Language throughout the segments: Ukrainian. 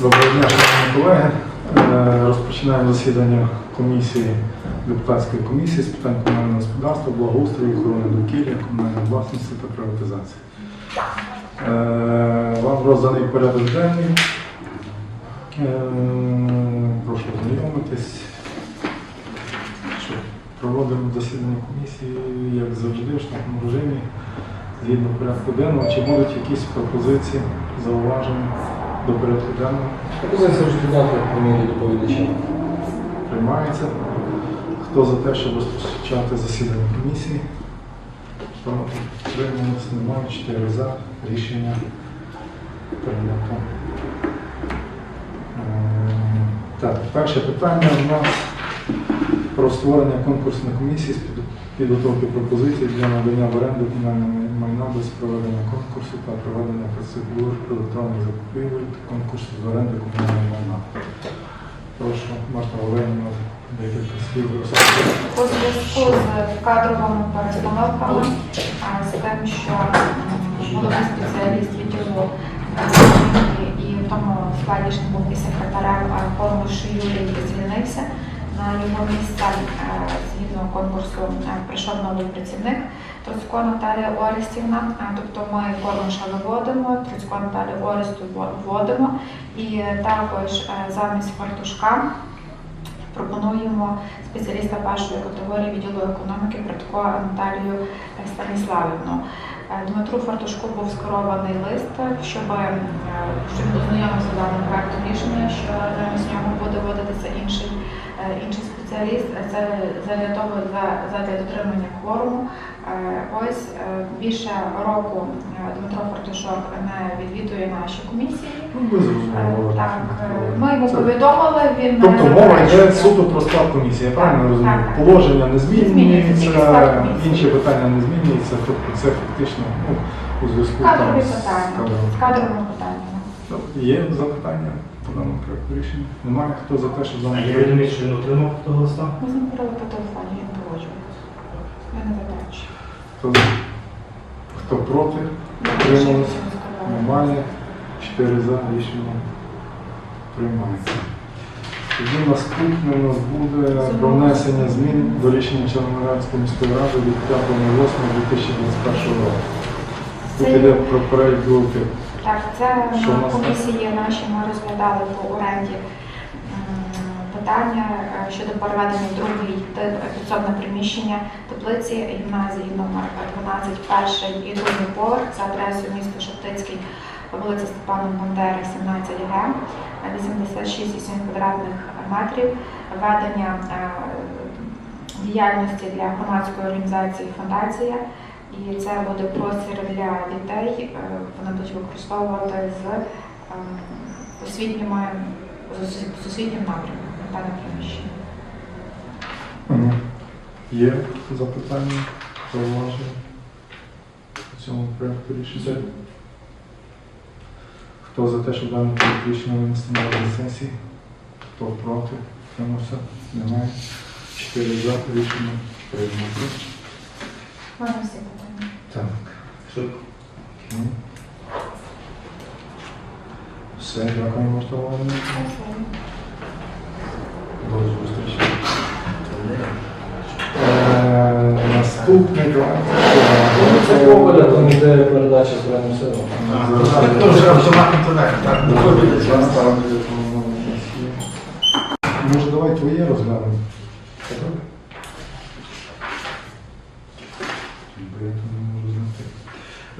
Доброго дня, шановні колеги. Е, Розпочинаємо засідання комісії, депутатської комісії з питань комунального господарства, благоустрою, охорони довкілля, комунальної власності та приватизації. Е, Вам розданий порядок денний. Е, Прошу ознайомитись. Проводимо засідання комісії, як завжди, в штатному режимі, згідно порядку денного. Чи будуть якісь пропозиції, зауваження до порядку денного? Пропозиція розглядати мірі доповідача. Приймається. Хто за те, щоб розпочати засідання комісії? Проти? Утрималось? Немає. Чотири за. Рішення прийнято. Е, Так, перше питання у нас про створення конкурсної комісії з підготовки пропозицій для надання в оренду комунального майна без проведення конкурсу та проведення процедур електронних закупівель та конкурсу з оренди комунального майна. Прошу, Марта Оленівна, декілька слів. У зв'язку з кадровими перестановками, з тим, що головний спеціаліст відділу е, і в тому складі не був і секретарем а Колмуш Юрій звільнився. На його місце згідно конкурсу е, прийшов новий працівник Троцько Наталія Орестівна. Е, Тобто ми Колмуша виводимо, Троцько Наталію Оресту вводимо. І також е, замість фартушка пропонуємо спеціаліста першої категорії відділу економіки Братко Наталію Станіславівну. Дмитру Фартушку був скерований лист, щоб, щоб ознайомився даним проектом рішення, що замість нього буде вводитися інший, інший спеціаліст. Це для того за, задля дотримання кворуму. Е, Ось е, більше року е, Дмитро Фартушок не відвідує наші комісії. Ну, ви Е, зрозуміли. Так, е, ми йому повідомили, він не Тобто мова йде суто про склад комісії, я правильно розумію? так. Положення не Змінюється, змінюється, склад комісії. інші питання не змінюються, тобто це фактично ну, у зв'язку Кадрові з питання. З кадровими питаннями. Тобто Є запитання даному проекту рішення? Немає? Хто за те, щоб А даний є відомість, що він отримав того листа? Ми з ним говорили по телефоні, він погоджувався. Я не заперечую. Хто, за? Хто проти? Я сказати. Немає. Чотири за рішення приймається. Тоді наступне у нас буде про внесення змін до рішення Червоноградської міської ради від 5.08.2021 року. Тут Це- йде про перелік групи. Так, це Що на нас там? комісії наші ми розглядали по оренді м, питання е, щодо переведення другий тип підсобне приміщення теплиці гімназії номер 12, перший і другий поверх за адресою міста Шептицький, вулиця Степана Бандери, 17 г, 86,7 квадратних метрів, ведення е, діяльності для громадської організації фундація. І це буде простір для дітей. е, Вони будуть використовувати з ем, освітніми з освіт- з освітнім напрямком дане приміщення. Є запитання, зауваження по цьому проекту рішення? Хто за те, щоб дане рішення винести на сесії? Хто проти? Тримався? Немає. Чотири за рішення прийняти. Можна всі. Швидко. Ну. Все, дякую, Марта Володимирівна. До зустрічі. Е, Наступний. Це Коваля, там йде передача Збройним силам. Так, теж автомат інтернет, так? Я ставлю, по-моєму. Може, давай твоє розглянемо? Бо я тут не можу знайти.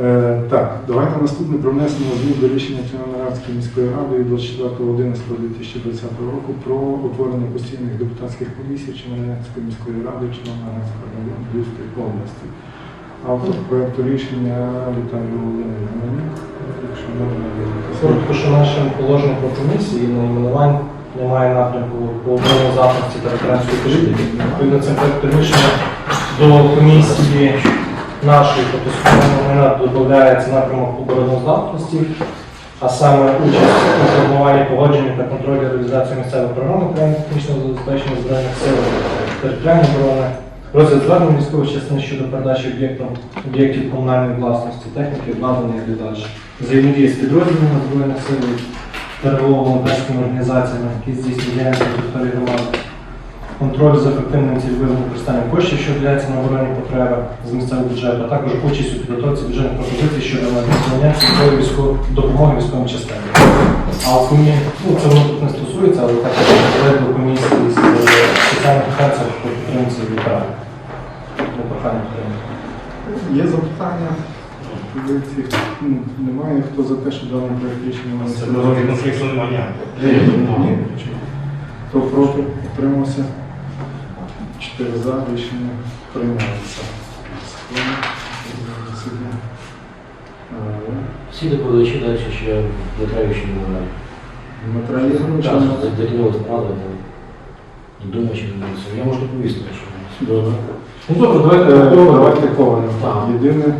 Е, Так, давайте наступне про внесення змін до рішення Червоноградської міської ради від 24.11.2020 року про утворення постійних депутатських комісій Червоноградської міської ради Червоноградського району Львівської області. Автор проекту рішення Віталій Володимирович. Якщо можна. Коротко, що нашим положенням про комісії найменувань немає напрямку по обороні захисті територіальної політики. Відповідно, цим проектом рішення до комісії нашої протестування додається напрямок обороноздатності, а саме участь у формуванні погодження та контролі реалізації місцевих програм України технічного забезпечення збройних сил територіальної оборони, розгляд звернень військових частин щодо передачі об'єктів комунальної власності, техніки, обладнання і далі. Взаємодії з підрозділами збройних сил ТРО волонтерськими організаціями, які здійснюють діяльність на території громади. Контроль за ефективним цільовим використанням коштів, що вдається на оборонні потреби з місцевого бюджету, а також участь у підготовці бюджетних пропозицій щодо надання військової військової допомоги військовим частинам. А в комі... ну, це воно тут не стосується, але так як до комісії з соціальних питань по підтримці підтримати. Є запитання? Пропозиції? Ну, Немає. Хто за те, що даний проект рішення Це конфлікту немає. Ні, ні. Хто проти? Утримався? Чотири за. Рішення приймається. Е, Всі доповідачі далі ще Дмитровичу не грає. Дмитра Ігоровича. Так, до нього справа, не думаю, що не все. Я можу повісти, що Добре. Ну добре, давайте Е, давайте. Давайте. Так. Єдине.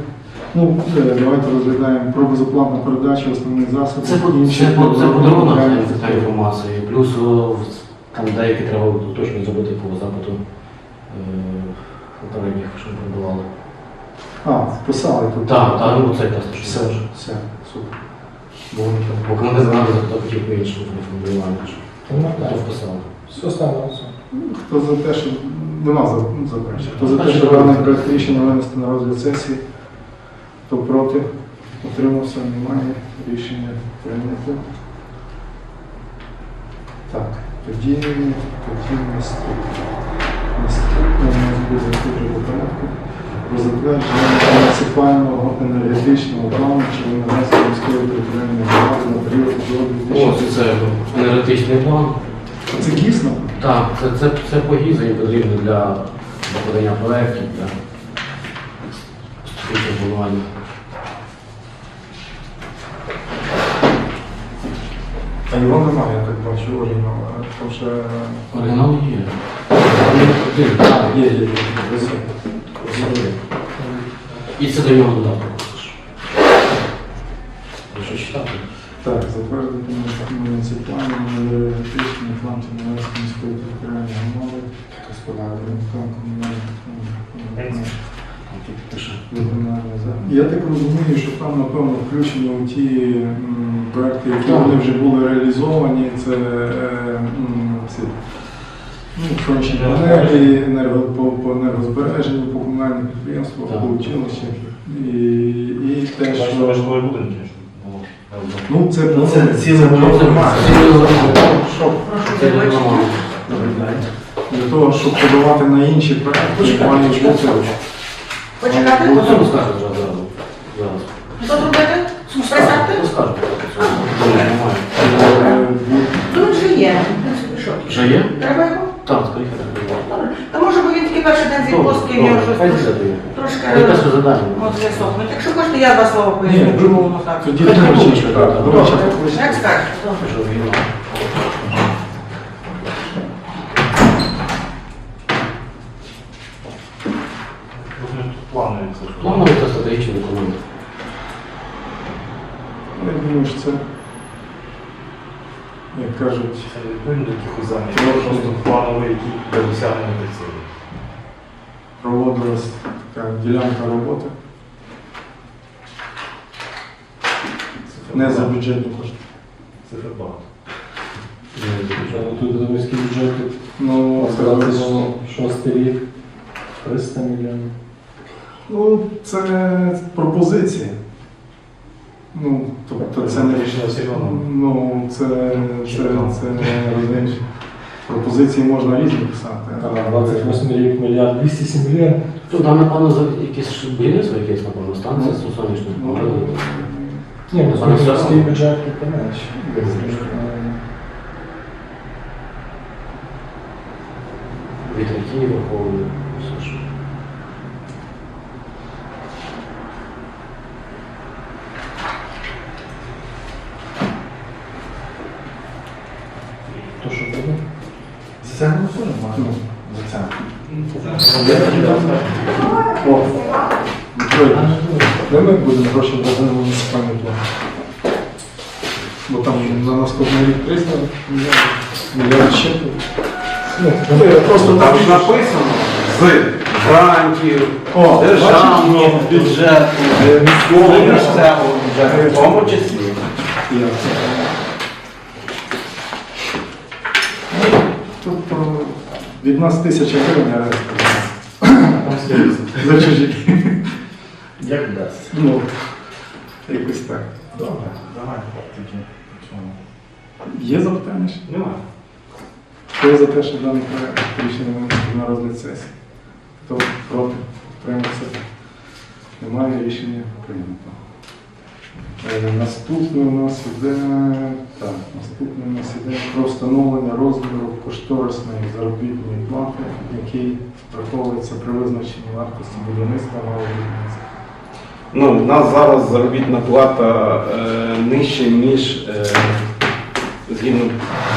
Ну, е, давайте розглядаємо про безоплатну передачу основних засобів. Це, це, це подарунок програми. така. Плюс там деякі треба точно зробити по запиту е, попередніх, що ми. А, вписали тут. Так, так, ну це тест, що Все, може. все, супер. Бо бо команда знає, хто хотів по іншому формулювання. Ну, То вписали. Все ставимо. все. Хто за те, що нема за- заперечень. Хто за те, що даний проект рішення винести на розгляд сесії, хто проти, утримався, немає. Рішення прийнято. Так, тоді, тоді наступне. Наступне у нас буде дуже по порядку. Про затвердження муніципального енергетичного плану Червоноградської міської територіальної громади на період до О, 2000. це енергетичний план. Це дійсно? Так, це, це, це по гізі потрібно для, для подання проєктів, для статутного планування. А його немає, я так бачу, оригінал. а То. Оригінал є. Так, Є, є, є. І це до нього додаток. Якщо читати. Так, затвердити муніципальний енергетичний план Чернівецької міської територіальної громади. Господарний план комунальних Я так розумію, що там, напевно, включені у ті проекти, які вони вже були реалізовані. Це е, ці, ну, сонячні панелі, енерго, по, по енергозбереженню, по комунальним підприємствам, Так. по училищах. І, і те, що... важливі будинки. Ну, це, Ну, це ціле Це нормально. для того, щоб подавати на інші проекти, має бути Почекати? Ну, розкажу вже. Зараз. Що зробити? Присядьте? Розкажу. День з відпустки, в нього щось трошки- завдання? от з'ясовують. Якщо хочете, я два слова поясню, чому воно так. Як скажете. Плановий та стратегічний документ. Я думаю, що це, як кажуть, Це відповідно до якихось замірів. Це просто плановий, який для досягнення цілей. Проводилась така ділянка роботи Цифр не за бюджетні кошти. Цифр багато. Тут міський бюджет Ну, це, 26 рік 300 мільйонів. ну, це пропозиції. Ну, тобто це не Рішення. Ну, це, це, це розумієш, пропозиції можна різні писати. Там на 28 рік мільярд 207 мільярд. Тут там, напевно, за якісь будівництво якесь, напевно, станція з сонячним Ну, панелем. Ні, ну Пане Сергій. бюджет то менше. Вітряки враховували. О, Миколаївич, де ми будемо гроші брати на муніципальний план? Бо там на наступний рік 300 мільйонів, мільйон ще. Ну, ну, просто там ж написано з грантів, О, державного бюджету, е, міського місцевого бюджету, е, в тому числі. Я це- Тобто від гривень, а решта. Слідується. за чужі. Як вдасться? Ну, якось так. Добре, давай. Тоді. Чому? Є запитання ще? Немає. Хто за те, що даний проект рішення винести на розгляд сесії? Хто проти? Утримався? Немає рішення прийнято. Е, Наступне у нас іде так, наступне у нас іде про встановлення розміру кошторисної заробітної плати, який враховується при визначенні вартості будівництва малого будівництва. Ну, у нас зараз заробітна плата е, нижча, ніж е, згідно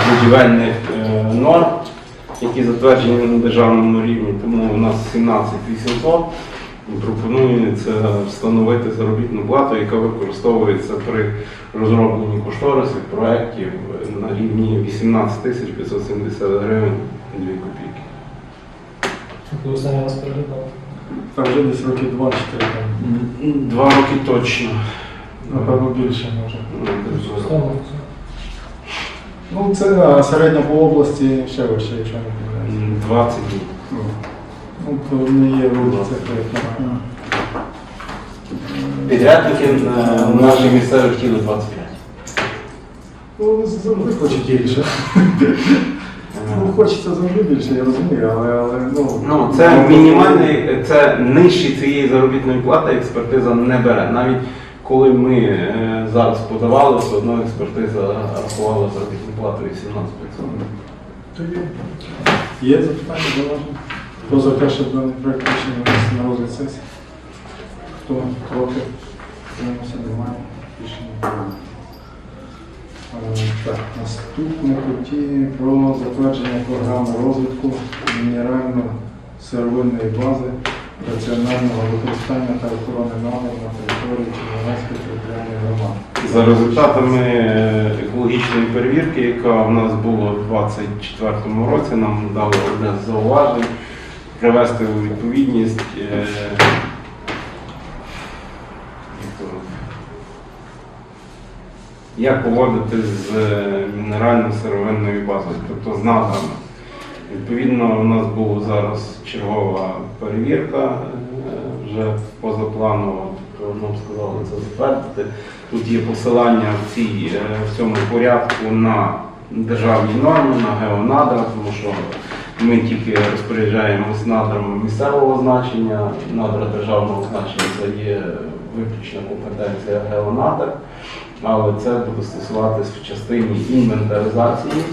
будівельних е, норм, які затверджені на державному рівні, тому у нас 17 800. Пропонується встановити заробітну плату, яка використовується при розробленні кошторисів проєктів на рівні 18 тисяч 570 гривень 2 копійки. Ви останній раз переглядали. Там вже десь роки 2-4 там. Два роки точно. Напевно, більше може. Ну. Ну, це середня по області ще вище, якщо не помиляюсь. 20 днів. Ну, Ну, не є. Підрядники е, наші місцеві хотіли 25. Ну, завжди хочуть більше. Ну, Е, хочеться завжди більше, я розумію, але, але ну. Ну, це мінімальний, це нижче цієї заробітної плати експертиза не бере. Навіть коли ми е, зараз подавали, все одно експертиза рахувала заробітну плату 18 Тоді Є запитання зауваження? Хто за те, щоб даний проект рішення на розгляд сесії? Хто проти? Утримався, немає. Рішення прийнято. Е, Так, наступне тоді про затвердження програми розвитку мінерально-сировинної бази раціонального використання та охорони надр на території Червонецької територіальної громади. За результатами е, екологічної перевірки, яка в нас була у 2024 році, нам дали одне з зауважень привести у відповідність е, як поводити з е, мінерально-сировинною базою, тобто з надрами. Відповідно, у нас була зараз чергова перевірка е, вже позапланова, тобто нам сказали це затвердити. Тут є посилання в, цій, в цьому порядку на державні норми, на геонадра, тому що ми тільки розпоряджаємось надрами місцевого значення, надра державного значення це є виключна компетенція геонадр, але це буде стосуватись в частині інвентаризації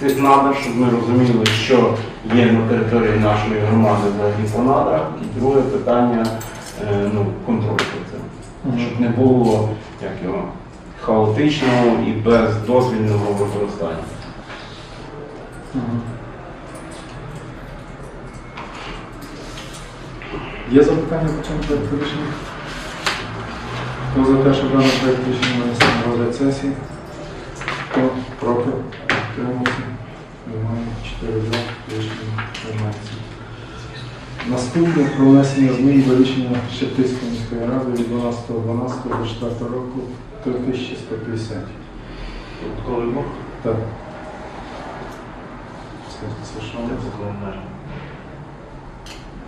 цих надр, щоб ми розуміли, що є на території нашої громади взагалі по надрах. І друге питання е, ну, контроль про це. Щоб не було як його, хаотичного і бездозвільного використання. Є запитання по цьому проекту рішення? Хто за те, щоб даний проект рішення винести на розгляд сесії? Хто проти? Утримався? Немає. Чотири за. Рішення приймається. Наступне про внесення змін до рішення Шептицької міської ради від 12.12.24 року 3150. Коли був? Так. Скажіть, це що?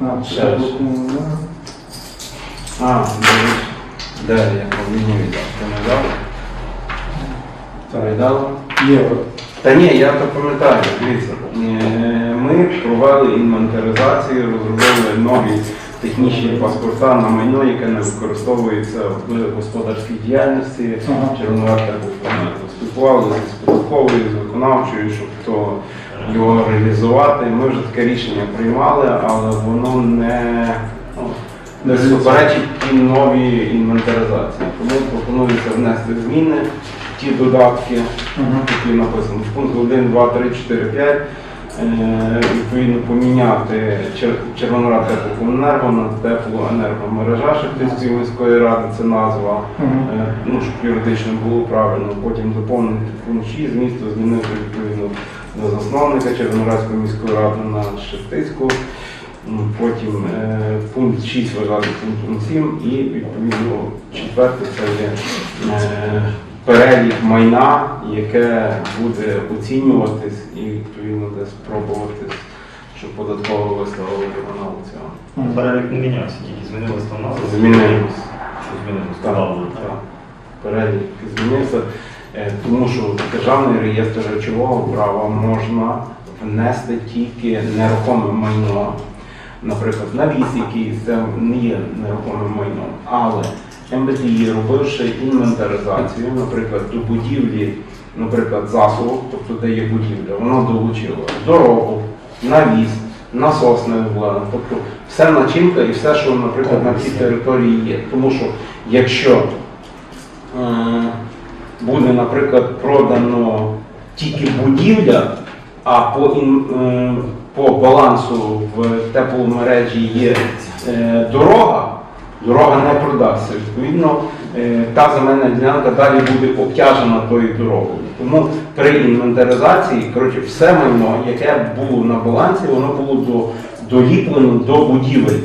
А, Ще ще А, де я? Ти не дав? Ти не дав? Є. Та ні, я то пам'ятаю, дивіться. Е, Ми провели інвентаризацію, розробили нові технічні паспорта на майно, яке не використовується в господарській діяльності. Ага. Червоноградка спілкувалися з податковою, з виконавчою, щоб то його реалізувати. Ми вже таке рішення приймали, але воно не, ну, не суперечить тій новій інвентаризації. Тому пропонується внести зміни ті додатки, які написано. В пункт 1, 2, 3, 4, 5. Е, Відповідно, поміняти Чер- Червоноград теплокомуненерго на теплоенергомережа Шептицької міської ради, це назва. Е, ну, щоб юридично було правильно, потім доповнити пункт 6, місто змінити відповідно до засновника Червоноградської міської ради на Шептицьку, потім е, пункт 6 вважати пунктом 7 і відповідно четверте це є е, перелік майна, яке буде оцінюватись і відповідно десь спробувати щоб податково виставили його на аукціон. Перелік не мінявся, тільки змінилась там назва. Змінилось. Змінилось? Так, так. Перелік змінився, е, тому що в державний реєстр речового права можна внести тільки нерухоме майно. Наприклад, навіс, який це не є нерухомим майном, але МБТІ, робивши інвентаризацію, наприклад, до будівлі, наприклад, засобу, тобто де є будівля, воно долучило дорогу, навіс, насосне обладнання, тобто вся начинка і все, що, наприклад, на цій території є. Тому що якщо е, буде, наприклад, продано тільки будівля, а по, е, по балансу в тепломережі є е, дорога, дорога не продасться. Відповідно, е, та земельна ділянка далі буде обтяжена тою дорогою. Тому при інвентаризації, коротше, все майно, яке було на балансі, воно було до, доліплено до будівель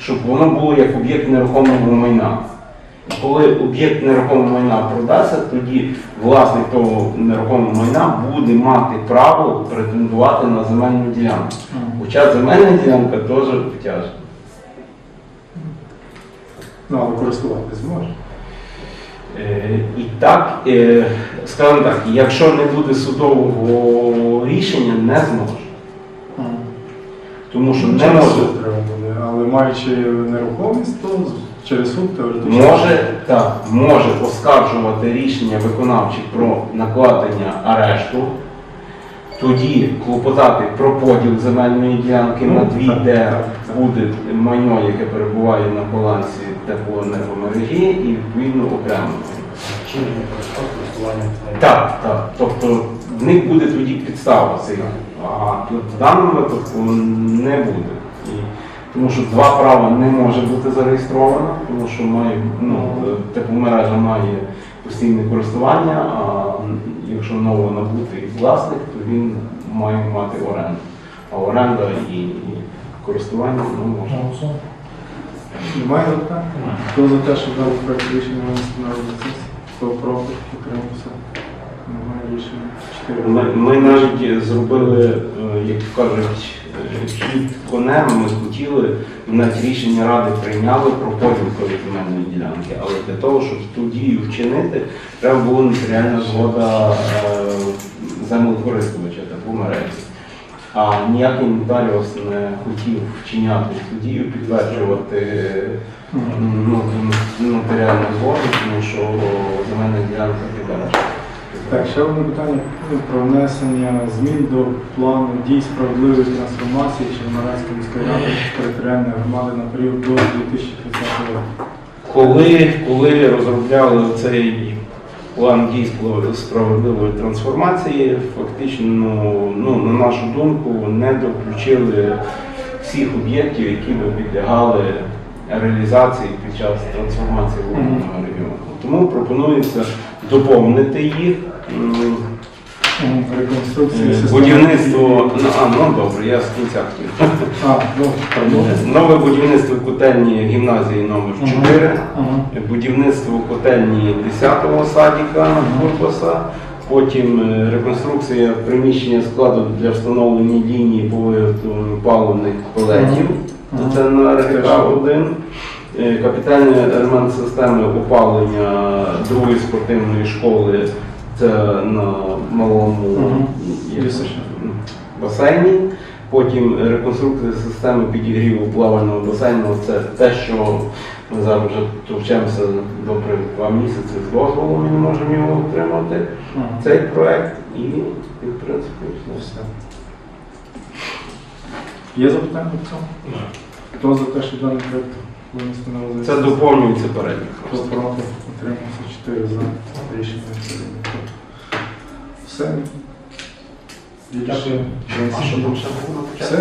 щоб воно було як об'єкт нерухомого майна. Коли об'єкт нерухомого майна продасться, тоді власник того нерухомого майна буде мати право претендувати на земельну ділянку. Хоча земельна ділянка теж обтяжена. Ну, але користувати зможе. Е, І так, е, скажімо так, якщо не буде судового рішення, не зможе. Тому що не Через може. суд треба буде, але маючи нерухомість, то через суд теоретично. Може, так, може оскаржувати рішення виконавчих про накладення арешту, тоді клопотати про поділ земельної ділянки на дві, Ну, так, де так, так. буде майно, яке перебуває на балансі теплоенергомережі, і відповідно окремо. Так, так. Тобто в них буде тоді підстава цих. А тут в даному випадку не буде. І, тому що два права не може бути зареєстровано, тому що має, ну, тепломережа має постійне користування, а якщо ново набутий власник, то він має мати оренду. А оренда і, і користування ну, може. Немає запитань? Хто за те, що дав проєкт рішення на сесії? Хто проти? Підтримався? Немає рішення. Ми, ми навіть зробили, е, як кажуть, е, хід конем, ми хотіли, навіть рішення ради прийняли про поділ земельної ділянки. Але для того, щоб ту дію вчинити, треба була нотаріальна згода е, землекористувача таку мережі. А ніякий нотаріус не хотів вчиняти цю дію, підтверджувати ну, нотаріальну згоду, тому що земельна ділянка піде. Так, ще одне питання про внесення змін до плану дій справедливої трансформації Червоноградської міської ради територіальної громади на період до 2030 року. Коли, коли розробляли цей план дій справедливої трансформації, фактично, ну, на нашу думку, не доключили всіх об'єктів, які би підлягали реалізації під час трансформації вугільного регіону. Тому пропонується доповнити їх. Е. Будівництво, ну, а, ну добре, я з кінця хотів. А. Нове будівництво котельні гімназії номер 4 Ага. будівництво котельні 10-го садіка корпуса, потім е, реконструкція приміщення складу для встановлення лінії по виготовленню паливних пелетів. Ага. Це на РГК 1 Е, Капітальний елемент системи опалення другої спортивної школи. Це на малому басейні. Потім реконструкція системи підігріву плавального басейну. Це те, що ми зараз вже товчемося добре два місяці з дозволу, ми не можемо його отримати. Ага. Цей проект і, і в принципі все. Є запитання до цього? Хто за те, що даний проект винести? Це доповнюється перелік. Хто проти? Утримався 4 за. Рішення прийнято. Все. Дякую. Все.